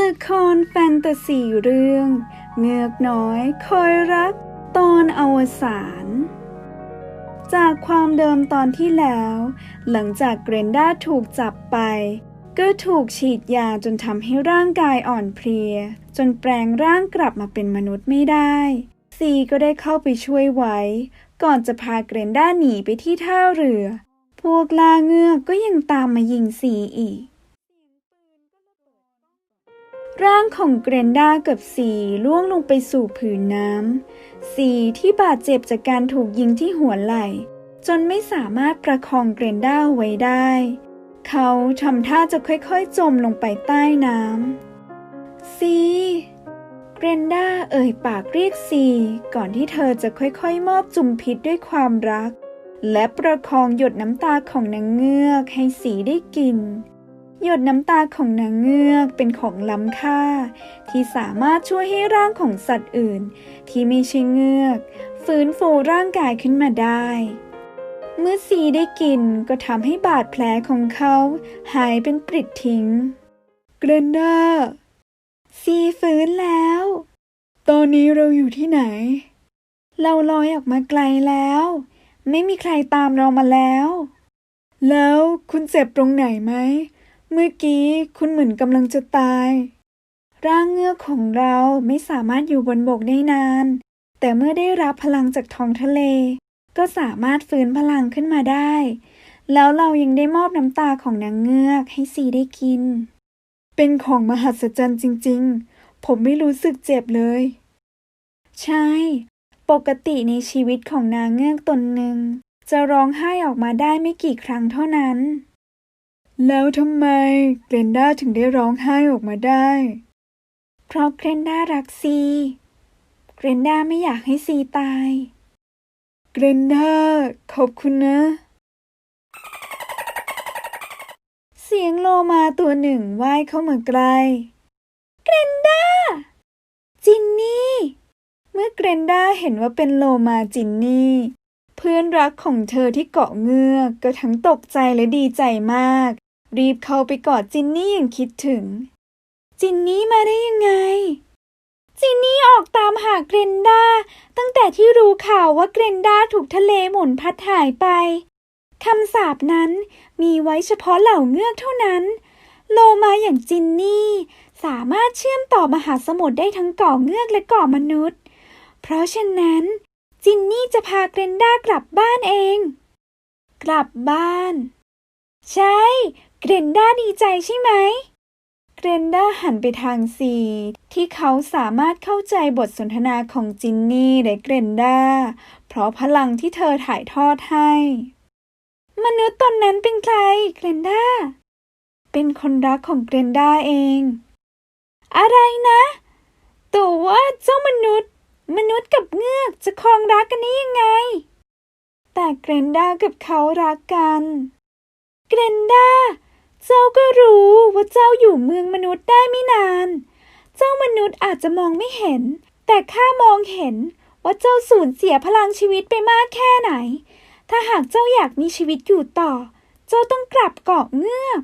ละครแฟนตาซีเรื่อง เงือกน้อยคอยรัก ตอนอวสานจากความเดิมตอนที่แล้ว หลังจากเกรนด้าถูกจับไป ก็ถูกฉีดยาจนทำให้ร่างกายอ่อนเพลีย จนแปลงร่างกลับมาเป็นมนุษย์ไม่ได้ ซีก็ได้เข้าไปช่วยไว้ ก่อนจะพาเกรนด้าหนีไปที่ท่าเรือ พวกลาเงือกก็ยังตามมายิงซีอีก ร่างของเกรนด้ากับซีล่วงลงไปสู่ผืนน้ำซีที่บาดเจ็บจากการถูกยิงที่หัวไหล่ จนไม่สามารถประคองเกรนด้าไว้ได้ เขาทำท่าจะค่อยๆจมลงไปใต้น้ำซีเกรนด้าเอ่ยปากเรียกซีก่อนที่เธอจะค่อยๆ มอบจุมพิษด้วยความรัก และประคองหยดน้ำตาของนางเงือกให้สีได้กิน หยดน้ำตาของนางเงือกเป็นของล้ำค่า ที่สามารถช่วยให้ร่างของสัตว์อื่น ที่ไม่ใช่เงือก ฟื้นฟูร่างกายขึ้นมาได้ เมื่อซีได้กินก็ทำให้บาดแผลของเขาหายเป็นปริดทิ้ง เกรนดาซีฟื้นแล้ว ตอนนี้เราอยู่ที่ไหน เราลอยออกมาไกลแล้ว ไม่มีใครตามเรามาแล้ว แล้วคุณเจ็บตรงไหนไหม เมื่อกี้คุณเหมือนกำลังจะตาย ร่างเงือกของเราไม่สามารถอยู่บนบกได้นาน แต่เมื่อได้รับพลังจากท้องทะเล ก็สามารถฟื้นพลังขึ้นมาได้ แล้วเรายังได้มอบน้ำตาของนางเงือกให้ซีได้กิน เป็นของมหัศจรรย์จริง ๆ ผมไม่รู้สึกเจ็บเลย ใช่ ปกติในชีวิตของนางเงือกตนหนึ่ง จะร้องไห้ออกมาได้ไม่กี่ครั้งเท่านั้น แล้วทำไมเกรนด้าถึงได้ร้องไห้ออกมาได้ เพราะเกรนด้ารักซี เกรนด้าไม่อยากให้ซีตาย เกรนด้าขอบคุณนะ เสียงโลมาตัวหนึ่งว่ายเข้ามาใกล้ เกรนด้า จินนี่ เมื่อเกรนด้าเห็นว่าเป็นโลมาจินนี่ เพื่อนรักของเธอที่เกาะเงือกก็ทั้งตกใจและดีใจมาก รีบเข้าไปกอดจินนี่อย่างคิดถึง จินนี่มาได้ยังไง จินนี่ออกตามหาเกรนด้าตั้งแต่ที่รู้ข่าวว่าเกรนด้าถูกทะเลหมุนพัดหายไปคำสาปนั้นมีไว้เฉพาะเหล่าเงือกเท่านั้น โลมาอย่างจินนี่ สามารถเชื่อมต่อมหาสมุทรได้ทั้งเกาะเงือกและเกาะมนุษย์ เพราะฉะนั้น จินนี่จะพาเกรนด้ากลับบ้านเอง กลับบ้าน ใช่ เกรนด้าดีใจใช่ไหม เกรนด้าหันไปทางซีที่เขาสามารถเข้าใจบทสนทนาของจินนี่และเกรนด้า เพราะพลังที่เธอถ่ายทอดให้ มนุษย์ตนนั้นเป็นใคร เกรนด้า เป็นคนรักของเกรนด้าเอง อะไรนะแต่ว่าเจ้ามนุษย์ มนุษย์กับเงือกจะครองรักกันได้ยังไง แต่เกรนด้ากับเขารักกัน เกรนด้า เจ้าก็รู้ว่าเจ้าอยู่เมืองมนุษย์ได้ไม่นาน เจ้ามนุษย์อาจจะมองไม่เห็น แต่ข้ามองเห็นว่าเจ้าสูญเสียพลังชีวิตไปมากแค่ไหน ถ้าหากเจ้าอยากมีชีวิตอยู่ต่อ เจ้าต้องกลับเกาะเงือก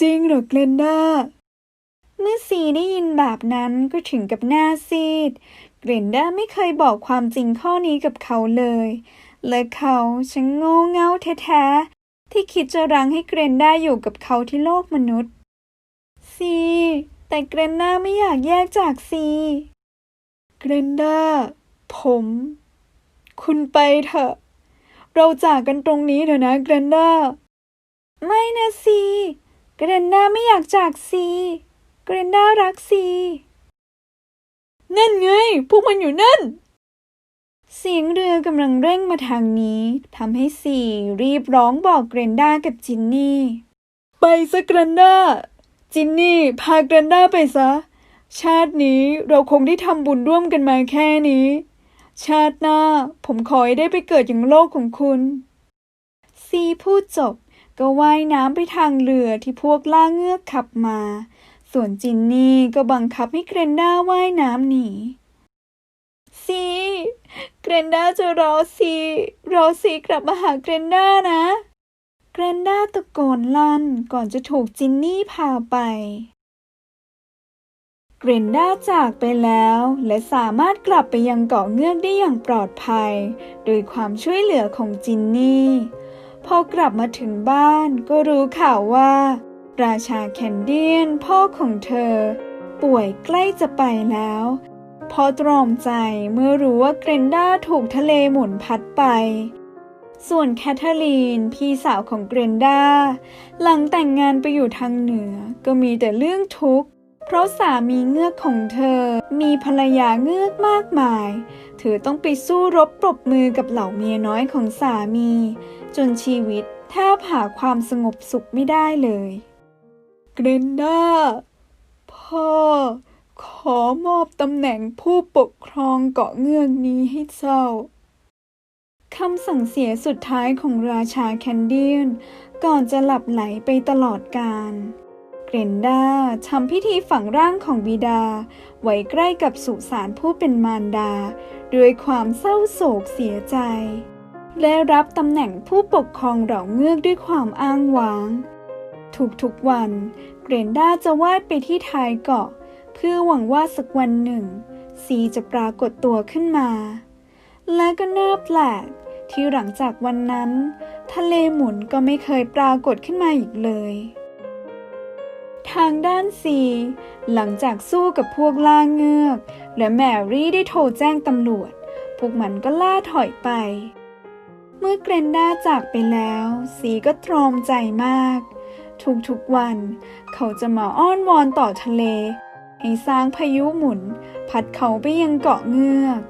จริงเหรอเกรนด้าเมื่อซีได้ยินแบบนั้นก็ถึงกับหน้าซีด เกรนด้าไม่เคยบอกความจริงข้อนี้กับเขาเลย และเขาช่างโง่เง่าแท้ๆ ที่คิดจะรั้งให้เกรนด้าอยู่กับเขาที่โลกมนุษย์ซีแต่เกรนด้าไม่อยากแยกจากซีเกรนด้าผม คุณไปเถอะ เราจากกันตรงนี้เถอะนะเกรนด้าไม่นะซีเกรนด้าไม่อยากจากซีเกรนด้ารักซีนั่นไง พวกมันอยู่นั่น เสียงเรือกำลังเร่งมาทางนี้ทำให้ซีรีบร้องบอกเกรนด้ากับจินนี่ ไปซะเกรนด้า จินนี่พาเกรนด้าไปซะ ชาตินี้เราคงได้ทำบุญร่วมกันมาแค่นี้ ชาติหน้าผมขอให้ได้ไปเกิดอย่างโลกของคุณซีพูดจบก็ว่ายน้ำไปทางเรือที่พวกล่าเงือกขับมา ส่วนจินนี่ก็บังคับให้เกรนด้าว่ายน้ำหนี ซีเกรนด้าจะรอซีรอซีกลับมาหาเกรนด้านะ เกรนด้าตะโกนลั่นก่อนจะถูกจินนี่พาไป เกรนด้าจากไปแล้ว และสามารถกลับไปยังเกาะเงือกได้อย่างปลอดภัย โดยความช่วยเหลือของจินนี่พอกลับมาถึงบ้านก็รู้ข่าวว่า ราชาแคนเดียนพ่อของเธอ ป่วยใกล้จะไปแล้ว พอตรอมใจเมื่อรู้ว่าเกรนด้าถูกทะเลหมุนพัดไป ส่วนแคทเธอรีนพี่สาวของเกรนด้า หลังแต่งงานไปอยู่ทางเหนือก็มีแต่เรื่องทุกข์ เพราะสามีเงือกของเธอ มีภรรยาเงือกมากมาย เธอต้องไปสู้รบปรบมือกับเหล่าเมียน้อยของสามี จนชีวิตแทบหาความสงบสุขไม่ได้เลย เกรนด้าพ่อ ขอมอบตำแหน่งผู้ปกครองเกาะเงือกนี้ให้เจ้าคำสั่งเสียสุดท้ายของราชาแคนเดียน ก่อนจะหลับไหลไปตลอดกาลเกรนด้าทำพิธีฝังร่างของบิดา ไว้ใกล้กับสุสานผู้เป็นมารดา ด้วยความเศร้าโศกเสียใจ และรับตำแหน่งผู้ปกครองเหล่าเงือกด้วยความอ้างว้าง ทุกๆวัน เกรนด้าจะว่ายไปที่ท้ายเกาะ เพื่อหวังว่าสักวันหนึ่งซีจะปรากฏตัวขึ้นมา และก็น่าแปลกที่หลังจากวันนั้น ทะเลหมุนก็ไม่เคยปรากฏขึ้นมาอีกเลย ทางด้านซีหลังจากสู้กับพวกล่าเงือก และแมรี่ได้โทรแจ้งตำรวจ พวกมันก็ล่าถอยไป เมื่อเกรนด้าจากไปแล้ว ซีก็ตรอมใจมาก ทุกๆวัน เขาจะมาอ้อนวอนต่อทะเล ให้สร้างพายุหมุน พัดเขาไปยังเกาะเงือก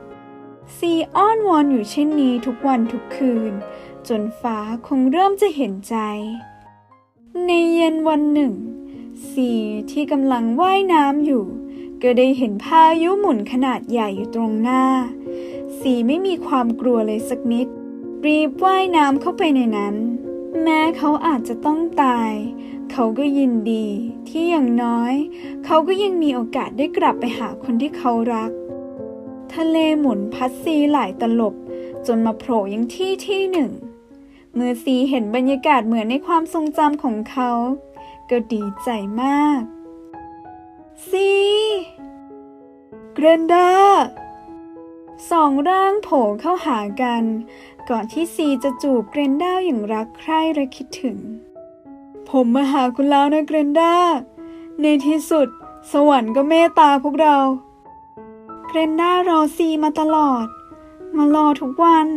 ซีอ้อนวอนอยู่เช่นนี้ทุกวันทุกคืน จนฟ้าคงเริ่มจะเห็นใจ ในเย็นวันหนึ่ง ซีที่กำลังว่ายน้ำอยู่ ก็ได้เห็นพายุหมุนขนาดใหญ่อยู่ตรงหน้า ซีไม่มีความกลัวเลยสักนิด รีบว่ายน้ำเข้าไปในนั้น แม้เขาอาจจะต้องตาย เขาก็ยินดีที่อย่างน้อย เขาก็ยังมีโอกาสได้กลับไปหาคนที่เขารัก ทะเลหมุนพัดซีหลายตลบ จนมาโผล่ยังที่ที่หนึ่ง เมื่อซีเห็นบรรยากาศเหมือนในความทรงจำของเขา ก็ดีใจมาก ซีเกรนดาสองร่างโผล่เข้าหากัน ก่อนที่ซีจะจูบเกรนด้าอย่างรักใคร่และคิดถึง ผมมาหาคุณแล้วนะเกรนด้า ในที่สุด สวรรค์ก็เมตตาพวกเรา เกรนด้ารอซีมาตลอด มารอทุกวัน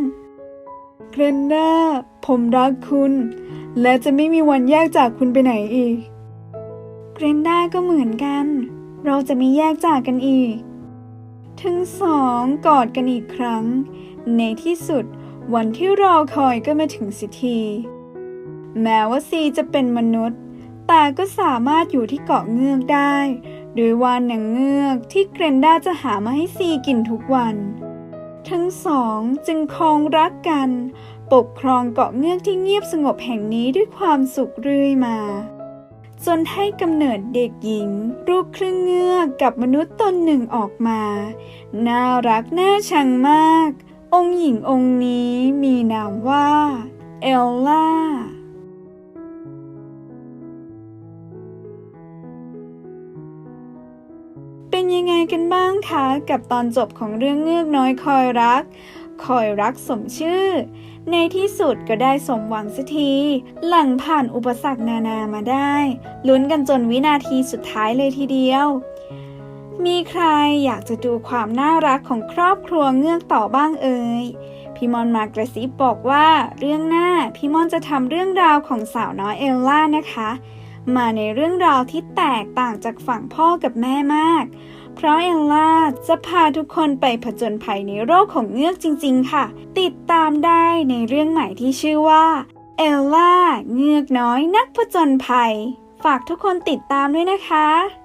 เกรนด้า ผมรักคุณ และจะไม่มีวันแยกจากคุณไปไหนอีก เกรนด้าก็เหมือนกัน เราจะไม่แยกจากกันอีก ทั้งสองกอดกันอีกครั้ง ในที่สุดวันที่รอคอยก็มาถึงสิที แม้ว่าซีจะเป็นมนุษย์ แต่ก็สามารถอยู่ที่เกาะเงือกได้ โดยวานหนังเงือกที่เกรนด้าจะหามาให้ซีกินทุกวัน ทั้งสองจึงคองรักกัน ปกครองเกาะเงือกที่เงียบสงบแห่งนี้ด้วยความสุขเรื่อยมา จนให้กำเนิดเด็กหญิง รูปครึ่งเงือกกับมนุษย์ตนหนึ่งออกมา น่ารักน่าชังมาก องค์หญิงองค์นี้มีนามว่าเอลล่า ยังไงกันบ้างคะ กับตอนจบของเรื่องเงือกน้อยคอยรัก คอยรักสมชื่อ ในที่สุดก็ได้สมหวังสักที หลังผ่านอุปสรรคนานามาได้ ลุ้นกันจนวินาทีสุดท้ายเลยทีเดียว มีใครอยากจะดูความน่ารักของครอบครัวเงือกต่อบ้างเอ่ยพี่มอนมากระซิบบอกว่าเรื่องหน้าพี่มอนจะทำเรื่องราวของสาวน้อยเอลล่านะคะ มาในเรื่องราวที่แตกต่างจากฝั่งพ่อกับแม่มาก เพราะเอลล่าจะพาทุกคนไปผจญภัยในโลกของเงือกจริง ๆ ค่ะ ติดตามได้ในเรื่องใหม่ที่ชื่อว่าเอลล่าเงือกน้อยนักผจญภัย ฝากทุกคนติดตามด้วยนะคะ